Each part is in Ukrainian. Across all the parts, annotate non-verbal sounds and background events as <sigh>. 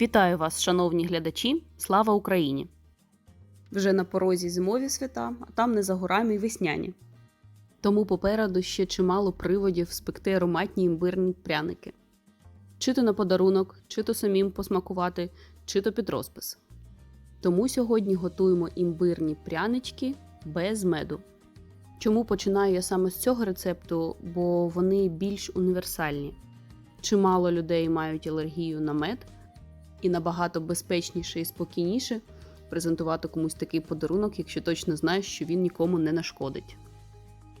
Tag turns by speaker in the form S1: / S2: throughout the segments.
S1: Вітаю вас, шановні глядачі! Слава Україні! Вже на порозі зимові свята, а там не за горами й весняні. Тому попереду ще чимало приводів спекти ароматні імбирні пряники. Чи то на подарунок, чи то самим посмакувати, чи то під розпис. Тому сьогодні готуємо імбирні прянички без меду. Чому починаю я саме з цього рецепту? Бо вони більш універсальні. Чимало людей мають алергію на мед, і набагато безпечніше і спокійніше презентувати комусь такий подарунок, якщо точно знаєш, що він нікому не нашкодить.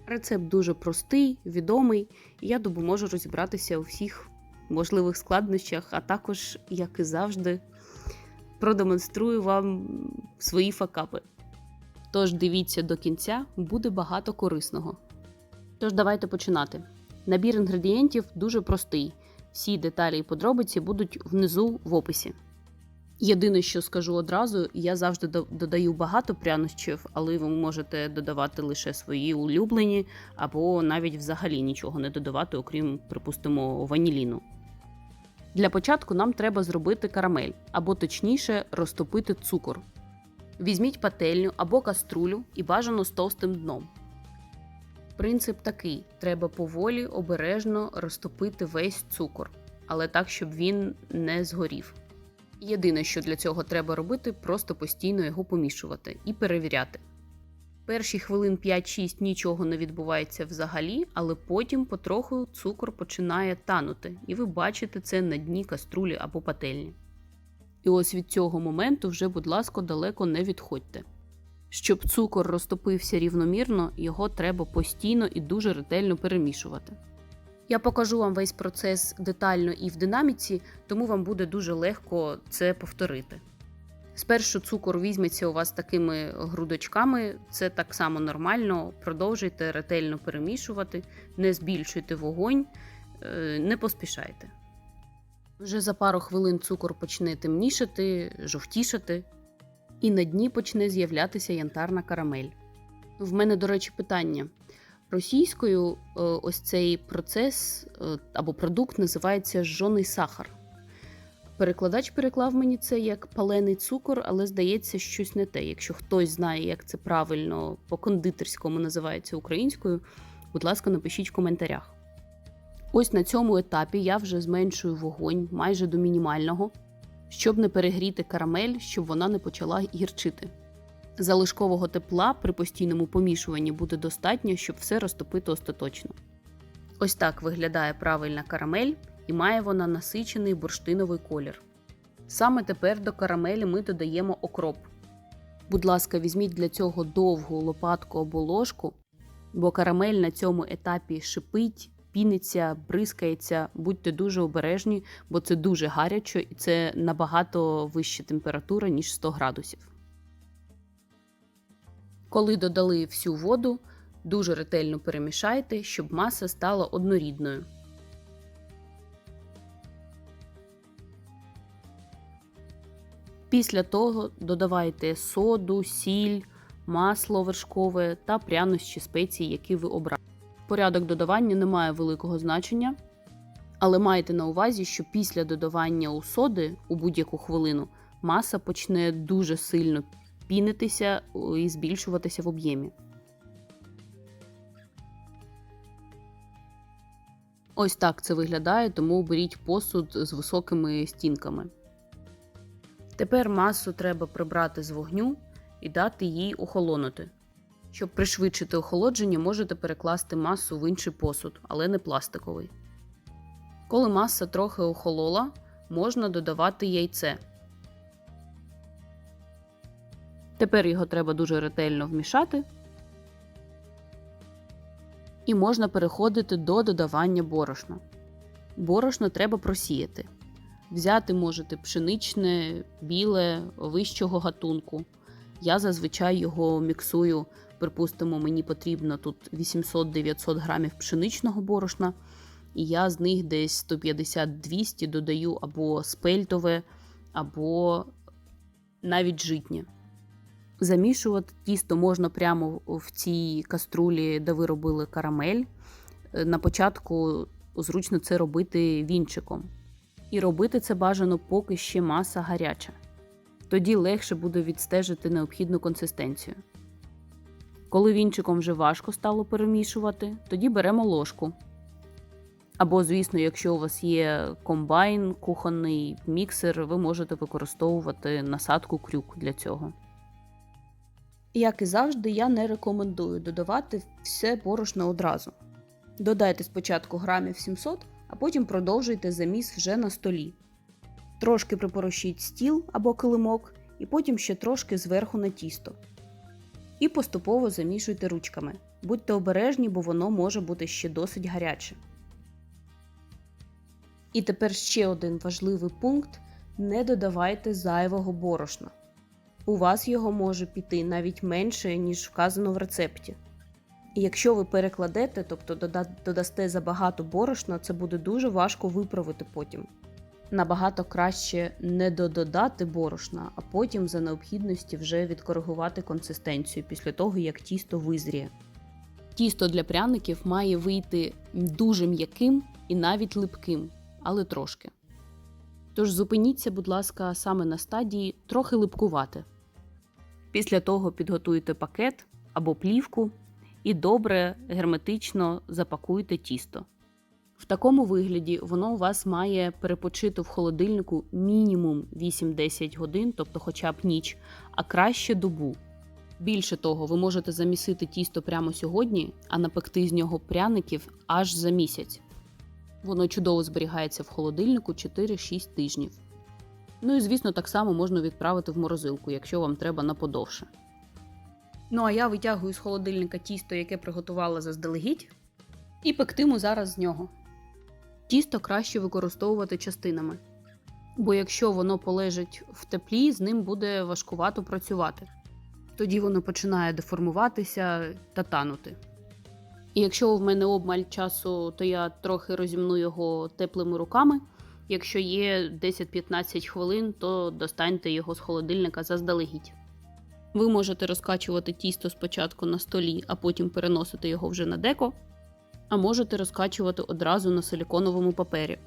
S1: Рецепт дуже простий, відомий, і я допоможу розібратися у всіх можливих складнощах, а також, як і завжди, продемонструю вам свої факапи. Тож дивіться до кінця, буде багато корисного. Тож давайте починати. Набір інгредієнтів дуже простий. Всі деталі і подробиці будуть внизу в описі. Єдине, що скажу одразу, я завжди додаю багато прянощів, але ви можете додавати лише свої улюблені, або навіть взагалі нічого не додавати, окрім, припустимо, ваніліну. Для початку нам треба зробити карамель, або точніше розтопити цукор. Візьміть пательню або каструлю і бажано з товстим дном. Принцип такий: треба поволі, обережно розтопити весь цукор, але так, щоб він не згорів. Єдине, що для цього треба робити, просто постійно його помішувати і перевіряти. Перші хвилин 5-6 нічого не відбувається взагалі, але потім потроху цукор починає танути, і ви бачите це на дні каструлі або пательні. І ось від цього моменту вже, будь ласка, далеко не відходьте. Щоб цукор розтопився рівномірно, його треба постійно і дуже ретельно перемішувати. Я покажу вам весь процес детально і в динаміці, тому вам буде дуже легко це повторити. Спершу цукор візьметься у вас такими грудочками, це так само нормально. Продовжуйте ретельно перемішувати, не збільшуйте вогонь, е, не поспішайте. Вже за пару хвилин цукор почне темнішати, жовтішати, і на дні почне з'являтися янтарна карамель. В мене, до речі, питання. Російською е, ось цей процес е, або продукт називається жжоний сахар. Перекладач переклав мені це як палений цукор, але здається, щось не те. Якщо хтось знає, як це правильно по кондитерському називається українською, будь ласка, напишіть в коментарях. Ось на цьому етапі я вже зменшую вогонь майже до мінімального, щоб не перегріти карамель, щоб вона не почала гірчити. Залишкового тепла при постійному помішуванні буде достатньо, щоб все розтопити остаточно. Ось так виглядає правильна карамель і має вона насичений бурштиновий колір. Саме тепер до карамелі ми додаємо окроп. Будь ласка, візьміть для цього довгу лопатку або ложку, бо карамель на цьому етапі шипить, піниться, бризкається. Будьте дуже обережні, бо це дуже гаряче і це набагато вища температура, ніж 100 градусів. Коли додали всю воду, дуже ретельно перемішайте, щоб маса стала однорідною. Після того додавайте соду, сіль, масло вершкове та прянощі спеції, які ви обрали. Порядок додавання не має великого значення, але майте на увазі, що після додавання у соди у будь-яку хвилину маса почне дуже сильно пінитися і збільшуватися в об'ємі. Ось так це виглядає, тому беріть посуд з високими стінками. Тепер масу треба прибрати з вогню і дати їй охолонути. Щоб пришвидшити охолодження, можете перекласти масу в інший посуд, але не пластиковий. Коли маса трохи охолола, можна додавати яйце. Тепер його треба дуже ретельно вмішати. І можна переходити до додавання борошна. Борошно треба просіяти. Взяти можете пшеничне, біле, вищого гатунку. Я зазвичай його міксую. Припустимо, мені потрібно тут 800-900 грамів пшеничного борошна, і я з них десь 150-200 додаю або спельтове, або навіть житнє. Замішувати тісто можна прямо в цій каструлі, де ви робили карамель. Е, На початку зручно це робити вінчиком. І робити це бажано, поки ще маса гаряча. Тоді легше буде відстежити необхідну консистенцію. Коли вінчиком вже важко стало перемішувати, тоді беремо ложку. Або, звісно, якщо у вас є комбайн, кухонний міксер, ви можете використовувати насадку крюк для цього. Як і завжди, я не рекомендую додавати все борошно одразу. Додайте спочатку грамів 700, а потім продовжуйте заміс вже на столі. Трошки припорощіть стіл або килимок, і потім ще трошки зверху на тісто. І поступово замішуйте ручками. Будьте обережні, бо воно може бути ще досить гаряче. І тепер ще один важливий пункт: не додавайте зайвого борошна. У вас його може піти навіть менше, ніж вказано в рецепті. І якщо ви перекладете, тобто додасте забагато борошна, це буде дуже важко виправити потім. Набагато краще не дододати борошна, а потім за необхідності вже відкоригувати консистенцію після того, як тісто визріє. Тісто для пряників має вийти дуже м'яким і навіть липким, але трошки. Тож зупиніться, будь ласка, саме на стадії трохи липкувати. Після того підготуйте пакет або плівку і добре герметично запакуйте тісто. В такому вигляді воно у вас має перепочити в холодильнику мінімум 8-10 годин, тобто хоча б ніч, а краще добу. Більше того, ви можете замісити тісто прямо сьогодні, а напекти з нього пряників аж за місяць. Воно чудово зберігається в холодильнику 4-6 тижнів. Ну і звісно, так само можна відправити в морозилку, якщо вам треба на подовше. Ну а я витягую з холодильника тісто, яке приготувала заздалегідь, і пектиму зараз з нього. Тісто краще використовувати частинами, бо якщо воно полежить в теплі, з ним буде важкувато працювати. Тоді воно починає деформуватися та танути. І якщо в мене обмаль часу, то я трохи розімну його теплими руками. Якщо є 10-15 хвилин, то достаньте його з холодильника заздалегідь. Ви можете розкачувати тісто спочатку на столі, а потім переносити його вже на деко, а можете розкачувати одразу на силіконовому папері.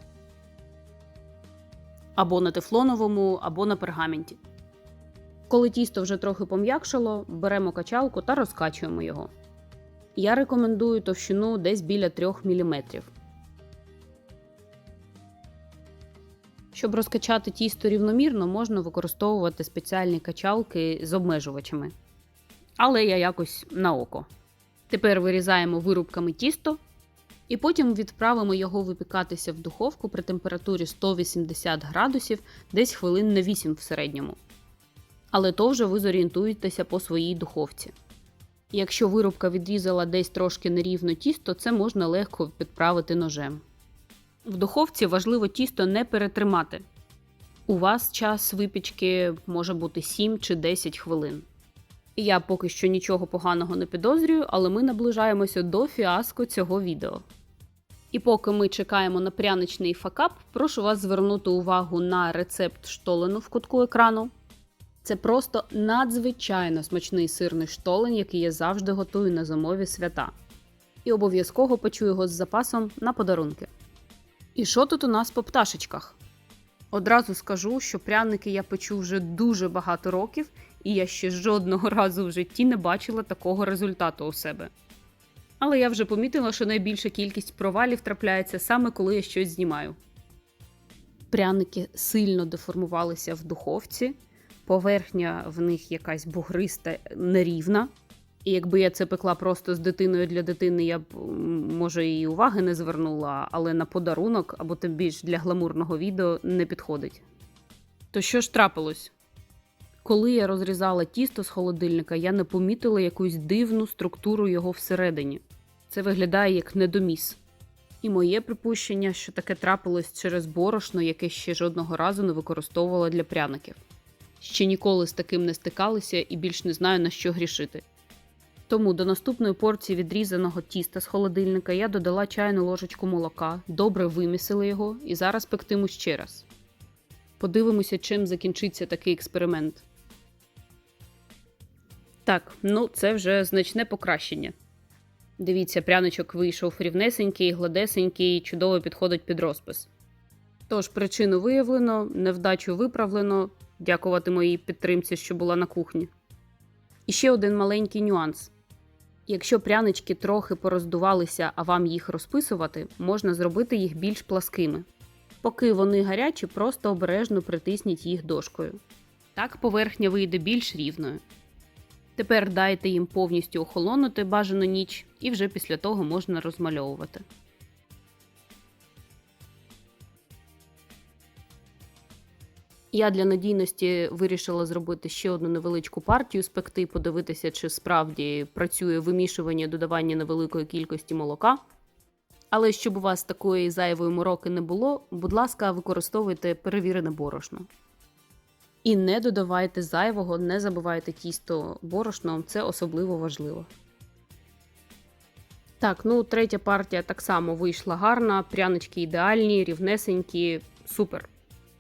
S1: Або на тефлоновому, або на пергаменті. Коли тісто вже трохи пом'якшало, беремо качалку та розкачуємо його. Я рекомендую товщину десь біля 3 мм. Щоб розкачати тісто рівномірно, можна використовувати спеціальні качалки з обмежувачами. Але я якось на око. Тепер вирізаємо вирубками тісто і потім відправимо його випікатися в духовку при температурі 180 градусів десь хвилин на 8 в середньому. Але то вже ви зорієнтуєтеся по своїй духовці. Якщо вирубка відрізала десь трошки нерівно тісто, це можна легко підправити ножем. В духовці важливо тісто не перетримати. У вас час випічки може бути 7 чи 10 хвилин. Я поки що нічого поганого не підозрюю, але ми наближаємося до фіаско цього відео. І поки ми чекаємо на пряничний факап, прошу вас звернути увагу на рецепт штолену в кутку екрану. Це просто надзвичайно смачний сирний штолен, який я завжди готую на зимові свята. І обов'язково печу його з запасом на подарунки. І що тут у нас по пташечках? Одразу скажу, що пряники я печу вже дуже багато років, і я ще жодного <laughs> разу в житті не бачила такого результату у себе. Але я вже помітила, що найбільша кількість провалів трапляється саме коли я щось знімаю. Пряники сильно деформувалися в духовці, поверхня в них якась бугриста, нерівна. І якби я це пекла просто з дитиною для дитини, я б може і уваги не звернула, але на подарунок або тим більш для гламурного відео не підходить. То що ж трапилось? Коли я розрізала тісто з холодильника, я не помітила якусь дивну структуру його всередині. Це виглядає як недоміс. І моє припущення, що таке трапилось через борошно, яке ще жодного разу не використовувала для пряників. Ще ніколи з таким не стикалися і більш не знаю на що грішити. Тому до наступної порції відрізаного тіста з холодильника я додала чайну ложечку молока, добре вимісила його і зараз пектиму ще раз. Подивимося, чим закінчиться такий експеримент. Так, ну це вже значне покращення. Дивіться, пряничок вийшов рівнесенький, гладесенький, чудово підходить під розпис. Тож причину виявлено, невдачу виправлено. Дякувати моїй підтримці, що була на кухні. І ще один маленький нюанс. Якщо прянички трохи пороздувалися, а вам їх розписувати, можна зробити їх більш пласкими. Поки вони гарячі, просто обережно притисніть їх дошкою. Так поверхня вийде більш рівною. Тепер дайте їм повністю охолонути бажану ніч, і вже після того можна розмальовувати. Я для надійності вирішила зробити ще одну невеличку партію спекти, подивитися, чи справді працює вимішування додавання невеликої кількості молока. Але щоб у вас такої зайвої мороки не було, будь ласка, використовуйте перевірене борошно. І не додавайте зайвого, не забивайте тісто борошном, це особливо важливо. Так, ну третя партія так само вийшла гарна, прянички ідеальні, рівнесенькі, супер.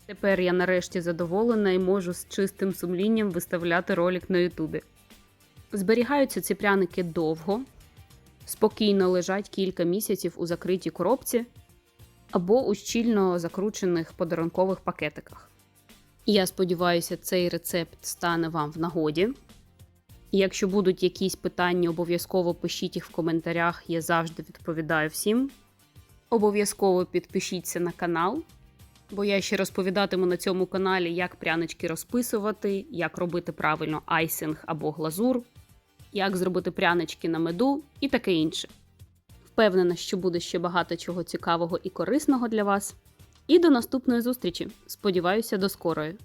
S1: Тепер я нарешті задоволена і можу з чистим сумлінням виставляти ролик на Ютубі. Зберігаються ці пряники довго, спокійно лежать кілька місяців у закритій коробці або у щільно закручених подарункових пакетиках. Я сподіваюся, цей рецепт стане вам в нагоді. Якщо будуть якісь питання, обов'язково пишіть їх в коментарях, я завжди відповідаю всім. Обов'язково підпишіться на канал, бо я ще розповідатиму на цьому каналі, як прянички розписувати, як робити правильно айсинг або глазур, як зробити прянички на меду і таке інше. Впевнена, що буде ще багато чого цікавого і корисного для вас. І до наступної зустрічі. Сподіваюся, до скорої.